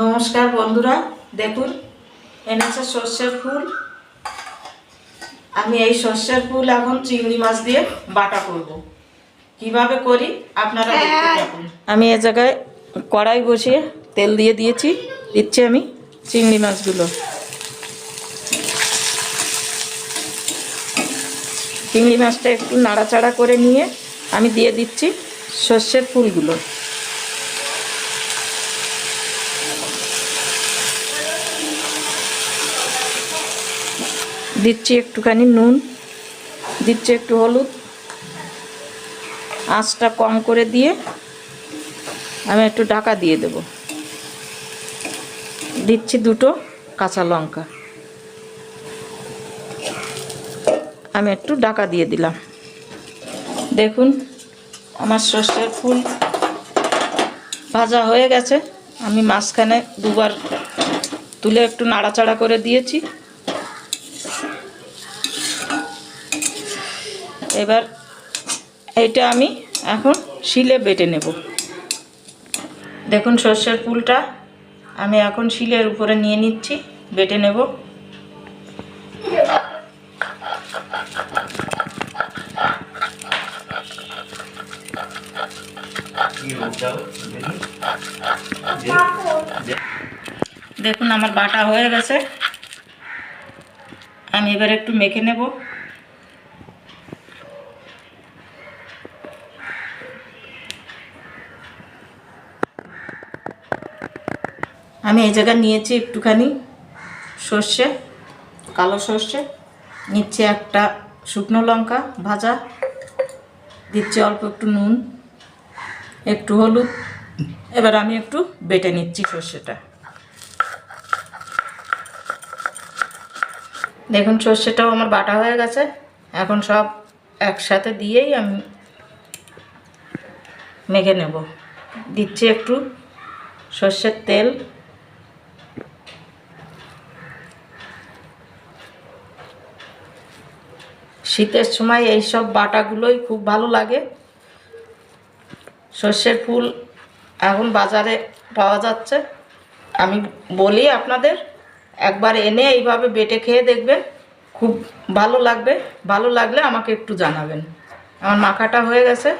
নমস্কার বন্ধুরা দেখুন এনেছে সর্ষের ফুল। আমি এই সর্ষের ফুল এখন চিংড়ি মাছ দিয়ে বাটা করব। কীভাবে করি? আপনারা আমি এ জায়গায় কড়াই বসিয়ে তেল দিয়ে দিয়েছি দিচ্ছি আমি চিংড়ি মাছগুলো। চিংড়ি মাছটা একটু নাড়াচাড়া করে নিয়ে আমি দিয়ে দিচ্ছি সর্ষের ফুলগুলো। দিচ্ছি একটুখানি নুন, দিচ্ছি একটু হলুদ। আঁচটা কম করে দিয়ে আমি একটু ডাকা দিয়ে দেব। দিচ্ছি দুটো কাঁচা লঙ্কা। আমি একটু ঢাকা দিয়ে দিলাম। দেখুন, আমার সর্ষের ফুল ভাজা হয়ে গেছে। আমি মাঝখানে দুবার তুলে একটু নাড়াচাড়া করে দিয়েছি। এবার এটা আমি এখন শিলে বেটে নেব। দেখুন সর্ষের ফুলটা আমি এখন শিলের উপরে নিয়ে নিচ্ছি, বেটে নেব। দেখুন আমার বাটা হয়ে গেছে। আমি এবার একটু মেখে নেব। আমি এই জায়গায় নিয়েছি একটুখানি সর্ষে, কালো সর্ষে। নিচ্ছি একটা শুকনো লঙ্কা ভাজা। দিচ্ছি অল্প একটু নুন, একটু হলুদ। এবার আমি একটু বেটে নিচ্ছি সর্ষেটা। দেখুন, সর্ষেটাও আমার বাটা হয়ে গেছে। এখন সব একসাথে দিয়েই আমি মেখে নেব। দিচ্ছি একটু সর্ষের তেল। শীতের সময় এই সব বাটাগুলোই খুব ভালো লাগে। সর্ষের ফুল এখন বাজারে পাওয়া যাচ্ছে। আমি বলি আপনাদের, একবার এনে এইভাবে বেটে খেয়ে দেখবেন। খুব ভালো লাগবে। ভালো লাগলে আমাকে একটু জানাবেন। আমার মাখাটা হয়ে গেছে।